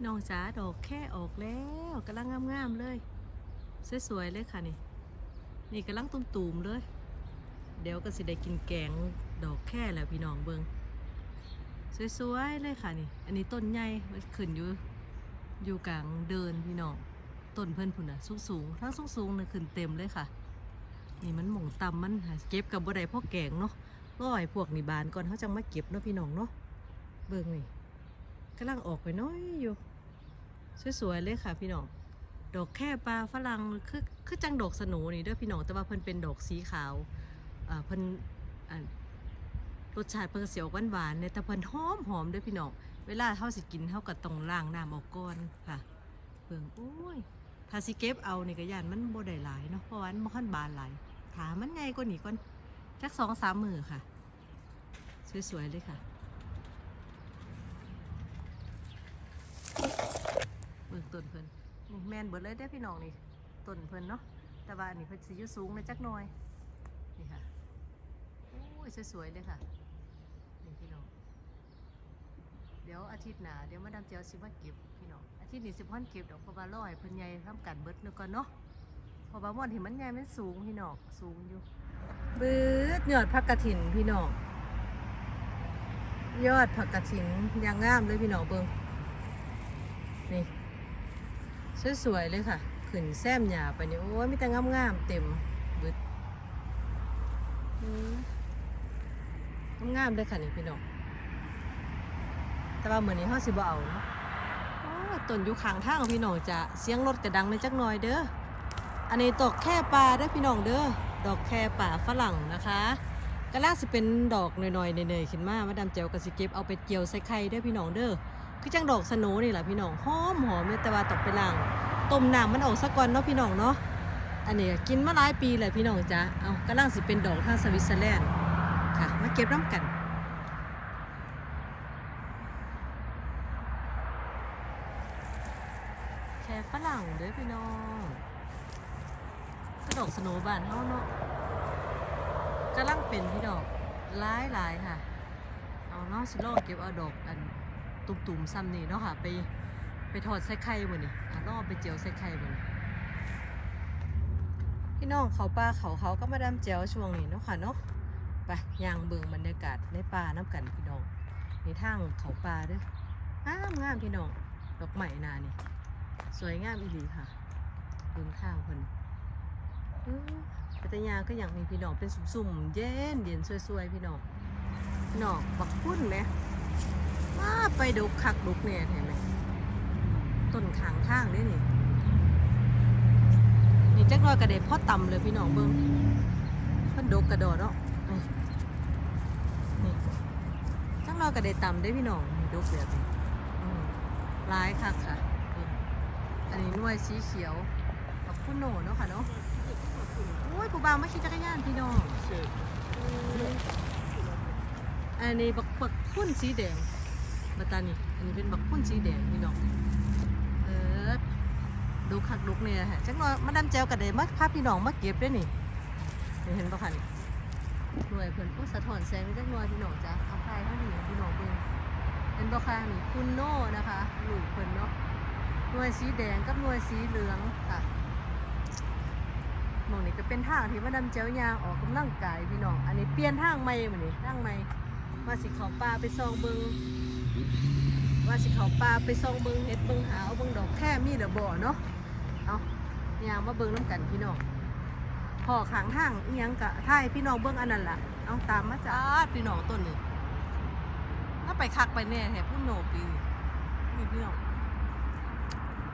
พี่น้องจ๋าดอกแค่ออกแล้วกำลังงามๆเลย สวยๆเลยค่ะนี่ นี่กำลังตุ่มๆเลย เดี๋ยวก็สิได้กินแกงดอกแค่แล้วพี่น้องเบิงสวยๆเลยค่ะนี่ อันนี้ต้นใหญ่มันขึ้นอยู่อยู่กลางเดินพี่น้องต้นเพิ่อนพุ่นน่ะสูงสูงๆทั้งสูงสูงๆน่ะขึ้นเต็มเลยค่ะ นี่มันหม่งต่ำมันเก็บกับบ่ได้พ่อแกงเนาะร้อยพวกนี่บานก่อนเขาจังมาเก็บเนาะพี่น้องเนาะเบิ่งนี่กำลังออกไปน้อยอยู่ สวยๆเลยค่ะพี่น้องดอกแค่ปลาฝรั่งคือคือจังดอกสนูนี่เด้อพี่น้องแต่ว่าเพิ่นเป็นดอกสีขาวอ่าเพิ่นอ่ารสชาติเพิ่นก็สิออกหวานๆเนี่ยแต่เพิ่นหอมหอมเด้อพี่น้องเวลาเฮาสิกินเฮาก็ต้องล้างน้ำออกก่อนค่ะเบิ่งโอ้ยถ้าสิเก็บเอานี่ก็ย่านมันบ่ได้หลายเนาะเพราะว่ามันบ่คันบานหลายถามันใหญ่กว่านี้ก่อนจัก2-3มื้อค่ะ สวยๆเลยค่ะ เบิ่งต้นเพิ่นนี่แมนเบิดเลยได้พี่น้องนี่ต้นเพิ่นเนาะแต่ว่าอันนี่เพิ่นสิอยู่สูงเลยจักหน่อยนี่ค่ะโอ้ยสวยๆเลยค่ะนี่พี่น้องเดี๋ยวอาทิตย์หน้าเดี๋ยวมาดามเจียวสิมาเก็บพี่น้องอาทิตย์นี้สิพ่อนเก็บดอกเพราะว่าร้อยเพิ่นใหญ่ทำกันเบิดนึกก่อนเนาะเพราะว่าม่อนเห็นมันใหญ่มันสูงพี่น้องสูงอยู่บืดยอดผักกระถินพี่น้องยอดผักกระถินยังงามเลยพี่น้องเบิ่งนี่ สวยๆเลยค่ะขึ้นแซมหยาไปนี่โอ้ยมีแต่งามๆเต็มบึดงามๆเลยค่ะนี่พี่น้องแต่ว่าเหมือนนี้ห้าสิบเอาเนาะต้นอยู่ข้างทางพี่น้องจะเสียงรถกระดังในจักหน่อยเด้ออันนี้ดอกแค่ปลาเด้พี่น้องเด้อดอกแค่ป่าฝรั่งนะคะก็ล่าสิเป็นดอกหน่อยๆเนยๆขึ้นมามาดามเจียวกับสิเก็บเอาไปเกี่ยวใส่ไข่เด้พี่น้องเด้อ คือจังดอกสโนนี่แหละพี่น้องหอมหอมเนี่ยแต่ว่าตกไปล่างต้มน้ำมันออกสักก่อนเนาะพี่น้องเนาะอันนี้กินมาหลายปีเลยพี่น้องจ้ะเอากำลังสิเป็นดอกทางสวิตเซอร์แลนด์ค่ะมาเก็บน้ำกันแค่ฝรั่งเด้อพี่น้องก็ดอกสโนบานเฮาเนาะกำลังเป็นพี่น้องหลายหลายค่ะ เอาเนาะสิลองเก็บเอาดอกอัน ตุ่มๆซ้ำนี่เนาะค่ะ ไปไปทอดใส่ไข่บ่นี่อะลองไปเจียวใส่ไข่บ่นี่พี่น้องเขาป่าเขาเขาก็มาดำเจียวช่วงนี้เนาะค่ะเนาะไปย่างเบิ่งบรรยากาศในป่าน้ำกันพี่น้องในี่ทางเขาป่าด้องามงามพี่น้องดอกใหม่นานี่สวยงามอีหลีค่ะเบิ่งทางเพิ่นปัตยาก็อย่างนี้พี่น้องเป็นสุ่มๆเย็นเย็นสวยๆพี่น้องพี่น้องบักพุ่นไหม ว่าไปดุกคักดุกเนี่ยเห็นไหมต้นขางทางนี่นี่นี่จักหน้อยกระเด็พ่อต่ำเลยพี่น้องเบิ้งเพิ่นดกกระโดดเนาะนี่จักหน้อยกระเด็ต่ำได้พี่น้องนี่ดกแบบนี้อืมหลายคักค่ะ อันนี้นวยสีเขียวกับคุณโหนเนาะค่ะเนาะโอ้ยผู้บ่าวมาขี่จักรยานพี่น้องอันนี้บักบักพุ่นสีแดง บัตานี่อันนี้เป็นบักพุ่นสีแดงพี่น้องเออดูคักดุกเนี่ยฮะจักหน่อยมาดามแจวกับเดมาพาพพี่น้องมาเก็บด้วยนี่เห็นปะคะนี่หน่วยเพิ่นผู้สะท้อนแสงจักหน่อยพี่น้องจ้ะเอาไปเท่านี้พี่น้องเบิ่งเห็นปะคะนี่คุณโน่นะคะลูกเพิ่นเนาะหน่วยสีแดงกับหน่วยสีเหลืองค่ะมองนี่ก็เป็นทางที่มาดามแจวยางออกกำลังกายพี่น้อง อันนี้เปลี่ยนทางใหม่เหมือนี้ทางใหม่มาสิเขาป่าไปซองเบิง ว่าสิเขาปลาไปส่องเบิงเห็ดเบิงหาวเบิงดอกแค่มีเดอบ่อเนาะเอายางมาเบิงน้ำกันพี่น้องพอขางทางเอียงกะท่ายพี่น้องเบิงอันนั้นล่ะเอาตามมาจ้าพี่น้องต้นนี้ถ้าไปคักไปแน่แถบพุ่นโหนปีนี่พี่น้อง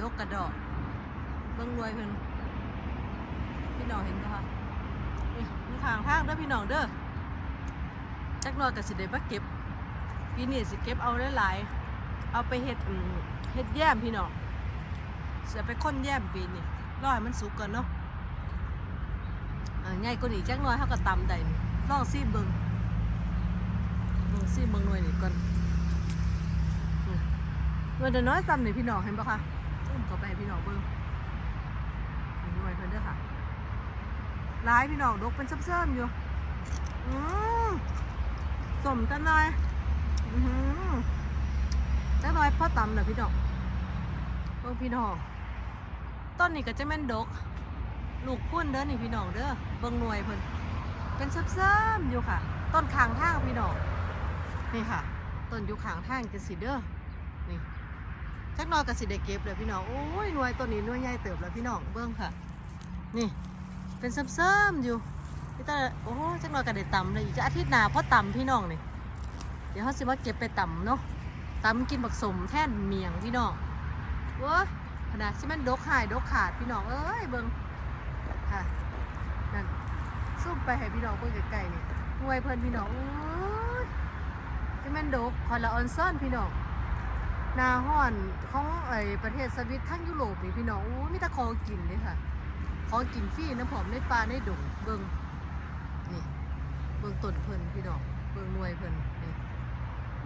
ดกกระดอกเบิงรวยเพิ่นพี่น้องเห็นปะคะมันขางทางเด้อพี่น้องเด้อจักหน่อยก็สิได้มาเก็บ ปีนี้สิเก็บเอาหลายๆเอาไปเฮ็ดเฮ็ดแยมพี่น้องเสียไปค้นแยมปีนี้รอให้มันสุกก่อนเนาะอ่าใหญ่กว่านี้จักหน่อยเฮาก็ตำได้นี่ลองซีเบิงลองซีเบิงหน่อยนี่ก่อนอืมหน่วยน้อยซ้ำนี่พี่น้องเห็นปะคะอุ้มเข้าไปพี่น้องเบิ่งหน่วยเพิ่นเด้อค่ะหลายพี่น้องดกเป็นเซิ่อมๆอยู่อืมสมจังเลยอื้อหือ จักหน่อยพ่อตำนะพี่น้องเบิ่งพี่น้องต้นนี้ก็จะแม่นดก ลูกพุ่นเด้อนี่พี่น้องเด้อเบิ่งหน่วยเพิ่นเป็นซ้ำๆอยู่ค่ะ ต้นขางทางพี่น้องนี่ค่ะ ต้นอยู่ขางทางจะสิเด้อนี่จักน่อยก็สิได้เก็บเลยพี่น้องโอ้ยหน่วยต้นนี้หน่วยใหญ่เติบแล้วพี่น้องเบิ่งค่ะ นี่ เป็นซ้ำๆอยู่พี่ตาโอ้ยจักน่อยก็ได้ตำเลยอีกจะอาทิตย์หน้าพ่อตำพี่น้องนี่ ดี๋ยวเขาสิมาเก็บไปตำเนาะตำกินบักสมแท่นเมียงพี่น้องเว้ยขนาดที่มันดกหายดกขาดพี่น้องเอ้ยเบิ่งค่ะนั่นซุ่มไปให้พี่น้องเบิ่งไกลๆนี่หน่วยเพิ่นพี่น้องโอ้ยที่มันดกคอนละออนซ่อนพี่น้องนาห้อนของไอ้ประเทศสวิตทั้งยุโรปนี่พี่น้องโอ้ยมีแต่ของกินเลยค่ะของกินฟรีน้ำผอมในป่าในดงเบิ่งนี่เบิ่งต้นเพิ่นพี่น้องเบิ่งหน่วยเพิ่นนี่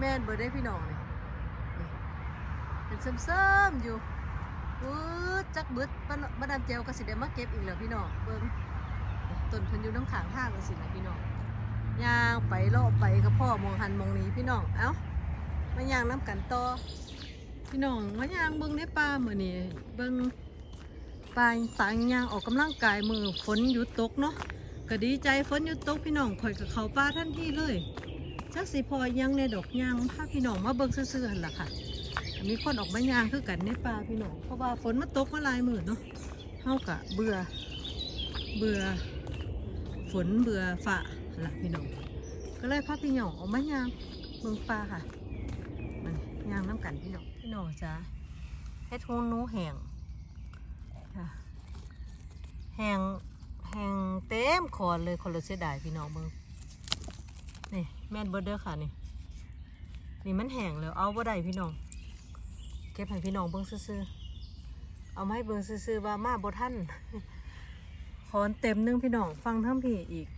แม่นเบิดได้พี่น้องนี่นี่เป็นเสริมๆอยู่ปื๊ดจักบิดบ้านบ้านดำเจวก็สิได้มาเก็บอีกแล้วพี่น้องเบิ่งต้นเพิ่นอยู่น้ำขางทางก็สินะพี่น้องย่างไปเลาะไปกับพ่อมองหันมองนี้พี่น้องเอ้ามาย่างน้ำกันต่อพี่น้องมาย่างเบิ่งในป่ามื้อนี้เบิ่งปลายต่างยางออกกำลังกายมือฝนหยุดตกเนาะก็ดีใจฝนหยุดตกพี่น้องข่อยกับเขาป้าทันที่เลย จักสิพอยังในดอกยางพาพี่น้องมาเบิ่งซื่อๆหั่นล่ะค่ะ มีคนออกมายางคือกันในป่าพี่น้องเพราะว่าฝนมาตกมาลายหมื้อเนาะเฮากะเบื่อเบื่อฝนเบื่อฝ่าล่ะพี่น้องก็เลยพาพี่น้องออกมายางเบิ่งป่าค่ะมันยางน้ำกันพี่น้องพี่น้องจ้าเฮ็ดหูหนูแห้งแหงแหงเต็มคอเลยคนละเสียดายพี่น้องเบิ่ง นี่แม่นเบิดเด้อค่ะนี่นี่มันแห้งแล้วเอาบ่ได้พี่น้อง เก็บให้พี่น้องเบิ่งซื่อๆเอามาให้เบิ่งซื่อๆว่ามาบ่ทันคอนเต็มหนึงพี่น้องฟังทั้งพี่อีก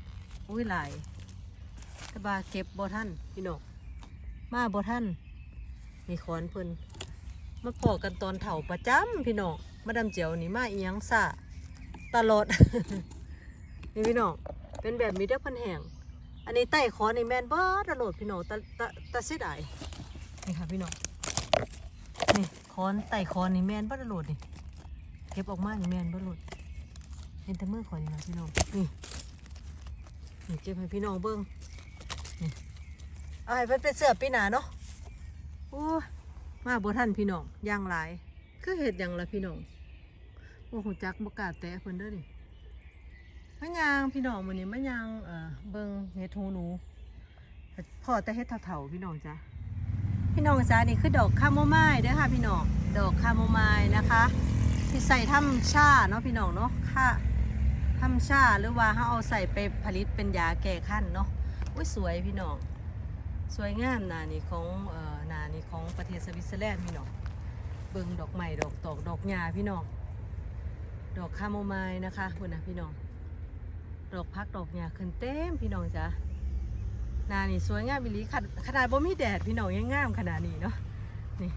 อุ้ยหลายแต่บาเก็บบ่ทันพี่น้องมาบ่ทันนี่คอนเพิ่นมาพอกันตอนเถ่าประจำพี่น้องมาดำเจียวนี่มาเอียงซะตลอดนี่พี่น้องเป็นแบบมีเด้อพันแหง อันนี้ใต้คอนี่แมนบ่ตลดพี่น้องตะตะตะเสียดายนี่ค่ะพี่น้องนี่คอนใต้คอนนี่แมนบ่ตลดนี่เก็บออกมานี่แมนบ่ตลดเห็นแต่มือขอยนี่ค่ะพี่น้องนี่นี่เก็บให้พี่น้องเบิ่งนี่เอาให้เพิ่นเป็นเสื้อปีหนาเนาะโอ้มาบ่ทันพี่น้องย่างหลายคือเห็ดยังละพี่น้องโอ้โหจักบกล้าแตะเพิ่นเด้อนี่ มะยางพี่น้องมื้อนี้มะยางเอ่อเบิ่งเห็ดหูหนูพ่อแต่เฮ็ดเฒ่าๆพี่น้องจ้ะพี่น้องจ้านี่คือดอกคาโมไมล์เด้อค่ะพี่น้องดอกคาโมไมล์นะคะที่ใส่ทำชาเนาะพี่น้องเนาะค่ะทำชาหรือว่าเฮาเอาใส่ไปผลิตเป็นยาแก้คันเนาะอุ้ยสวยพี่น้องสวยงามนานี่ของเอ่อนานี่ของประเทศสวิตเซอร์แลนด์พี่น้องเบิ่งดอกไม้ดอกตอกดอกหญ้าพี่น้องดอกคาโมไมล์นะคะคุณนะพี่น้อง ดอกพักดอกหญ้าขึ้นเต็มพี่น้องจ้ะนานี่สวยงามบิลีขนาดขนาดบ่มีแดดพี่น้องยังงามขนาดนี้เนาะนี่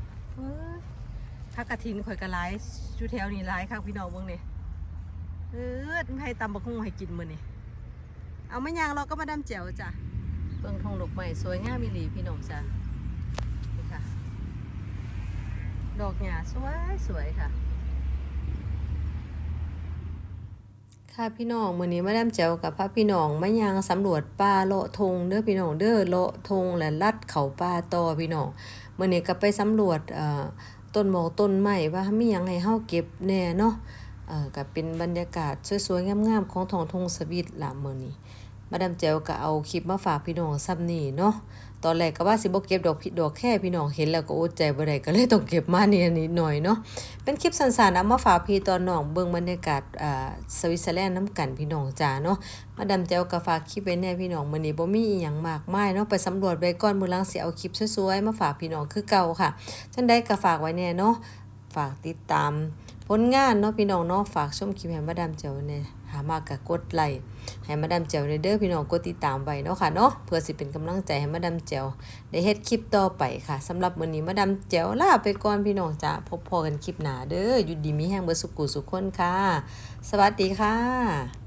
พักกระถินข่อยกระไลอยู่แถวนี้ไลค่ะ พี่น้องเบิ่งนี่เออให้ตำบักหุ่งให้กินมื้อนี่เอาไม่ยางเราก็มาดำแจ่วจ้ะเบิ่งทองดอกไม้สวยงามมิลีพี่น้องจ้ะนี่ค่ะ ดอกหญ้าสวยสวยค่ะ ค่ะพี่น้องมื้อนี้มาดามแจ๋วกับพระพี่น้องมายางสำรวจป่าเลาะทงเด้อพี่น้องเด้อเลาะทงและลัดเขาป่าต่อพี่น้องมื้อนี้ก็ไปสำรวจเอ่อต้นหมอกต้นไม้ว่ามีหยังให้เฮาเก็บแน่เนาะเอ่อก็เป็นบรรยากาศสวยๆงามๆของท้องทงสวิตล่ะมื้อนี้ มาดามแจวก็เอาคลิปมาฝากพี่น้องซ้ำนี่เนาะตอนแรกก็ว่าสิบ่เก็บดอกพิดอกแค่พี่น้องเห็นแล้วก็อดใจบ่ได้ก็เลยต้องเก็บมาเนี่ยนิดหน่อยเนาะเป็นคลิปสั้นๆเอามาฝากพี่ตอนน้องเบิ่งบรรยากาศอ่าสวิตเซอร์แลนด์น้ำกันพี่น้องจ้าเนาะมาดามแจวก็ฝากคลิปไว้แน่พี่น้องมื้อนี้บ่มีอีหยังมากมายเนาะไปสำรวจไว้ก่อนมื้อหลังสิเอาคลิปสวยๆมาฝากพี่น้องคือเก่าค่ะจังได๋ก็ฝากไว้แน่เนาะฝากติดตามผลงานเนาะพี่น้องเนาะฝากชมคลิปให้มาดามแจวแน่ หามากกับกดไลค์ให้มาดามแจ๋วเด้อพี่น้องกดติดตามไว้เนาะค่ะเนาะเพื่อสิเป็นกำลังใจให้มาดามแจวได้เฮ็ดคลิปต่อไปค่ะสำหรับมื้อนี้มาดามแจวลาไปก่อนพี่น้องจ้าพบพอกันคลิปหน้าเด้ออยู่ดีมีแห้งเบอร์สุกูสุขคนค่ะ สวัสดีค่ะ